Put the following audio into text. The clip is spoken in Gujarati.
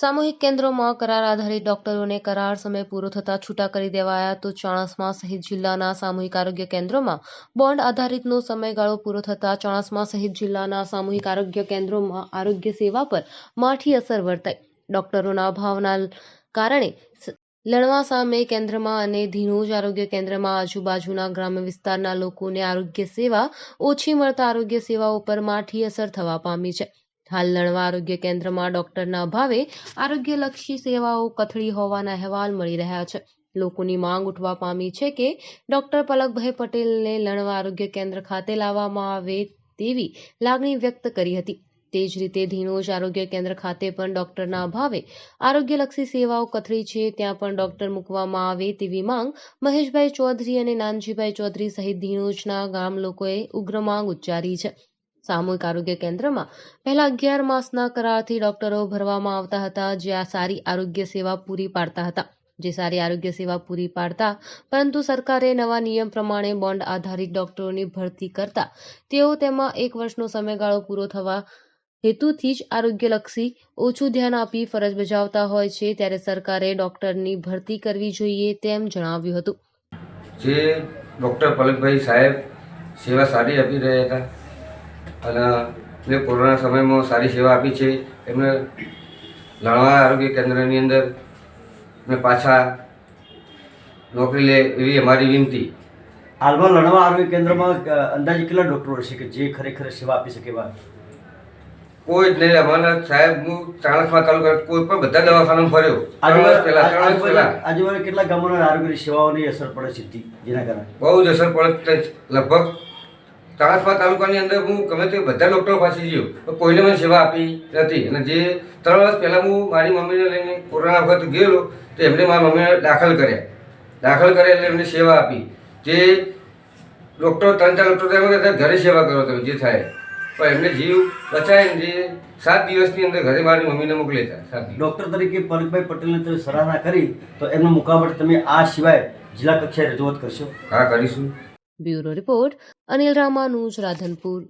સામૂહિક કેન્દ્રોમાં કરાર આધારિત ડોક્ટરોને કરાર સમય પૂરો થતાં છૂટા કરી દેવાયા તો ચાણસમા સહિત જિલ્લાના સામૂહિક આરોગ્ય કેન્દ્રોમાં બોન્ડ આધારિતનો સમયગાળો પૂરો થતાં ચાણસમા સહિત જિલ્લાના સામૂહિક આરોગ્ય કેન્દ્રોમાં આરોગ્ય સેવા પર માઠી અસર વર્તાઈ. ડોક્ટરોના અભાવના કારણે લણવા સામે કેન્દ્રમાં અને ધીણોજ આરોગ્ય કેન્દ્રમાં આજુબાજુના ગ્રામ્ય વિસ્તારના લોકોને આરોગ્ય સેવા ઓછી મળતા આરોગ્ય સેવાઓ પર માઠી અસર થવા પામી છે. હાલ લણવા આરોગ્ય કેન્દ્રમાં ડોક્ટરના અભાવે આરોગ્યલક્ષી સેવાઓ કથળી હોવાના અહેવાલ મળી રહ્યા છે. લોકોની માંગ ઉઠવા પામી છે કે ડોક્ટર પલકભાઈ પટેલને લણવા આરોગ્ય કેન્દ્ર ખાતે લાવવામાં આવે તેવી લાગણી વ્યક્ત કરી હતી. તે જ રીતે ધીણોજ આરોગ્ય કેન્દ્ર ખાતે પણ ડોક્ટરના અભાવે આરોગ્યલક્ષી સેવાઓ કથળી છે. ત્યાં પણ ડોક્ટર મૂકવામાં આવે તેવી માંગ મહેશભાઈ ચૌધરી અને નાનજીભાઈ ચૌધરી સહિત ધીણોજના ગામ લોકોએ ઉગ્ર માંગ ઉચ્ચારી છે. સામૂહિક આરોગ્ય કેન્દ્રમાં પહેલા અગિયાર માસના કરારથી ડોક્ટરો ભરવામાં આવતા હતા, જે આ સારી આરોગ્ય સેવા પૂરી પાડતા હતા. જે સારી આરોગ્ય સેવા પૂરી પાડતા, પરંતુ સરકારે નવા નિયમ પ્રમાણે બોન્ડ આધારિત ડોક્ટરોની ભરતી કરતા, તેઓ તેમાં એક વર્ષનો સમયગાળો પૂરો થવા હેતુથી જ આરોગ્યલક્ષી ઓછું ધ્યાન આપી ફરજ બજાવતા હોય છે, ત્યારે સરકારે ડોક્ટરની ભરતી કરવી જોઈએ તેમ જણાવ્યું હતું. જે ડૉક્ટર પલકભાઈ સાહેબ સેવા સારી આપી રહ્યા હતા અને મેં કોરોના સમયમાં સારી સેવા આપી છે. એમને લણવા આરોગ્ય કેન્દ્રની અંદર મેં પાછા નોકરી લે એવી અમારી વિનંતી. હાલમાં લણવા આરોગ્ય કેન્દ્રમાં અંદાજે કેટલા ડૉક્ટરો હશે કે જે ખરેખર સેવા આપી શકે એવા? કોઈ જ નહીં અમારા સાહેબ હું ચાણસમાં તાલુકા કોઈ પણ બધા દવાખાનામાં ફર્યો. આજુબાજુ કેટલા ગામોના આરોગ્યની સેવાઓની અસર પડે સીધી જેના કારણે? બહુ જ અસર પડે છે. લગભગ ચાણસ્મા તાલુકાની અંદર હું ગમે તે બધા ડૉક્ટરો પાસે ગયો પણ કોઈને મને સેવા આપી નથી. અને જે ત્રણ વર્ષ પહેલાં હું મારી મમ્મીને લઈને કોરોના વખત ગયેલો તો એમણે મારા મમ્મીને દાખલ કર્યા. દાખલ કર્યા એટલે એમને સેવા આપી. જે ડૉક્ટરો ત્રણ ચાર ડૉક્ટર એમ કહેતા ઘરે સેવા કરો તમે જે થાય. પણ એમને જીવ બચાવીને જે સાત દિવસની અંદર ઘરે મારી મમ્મીને મોકલી હતા ડૉક્ટર તરીકે પલકભાઈ પટેલને તમે સરાહના કરી તો એમનો મુકાબલે તમે આ સિવાય જિલ્લા કક્ષાએ રજૂઆત કરશો? હા કરીશું. Bureau report. અનિલ રામાનુજ રાધનપુર.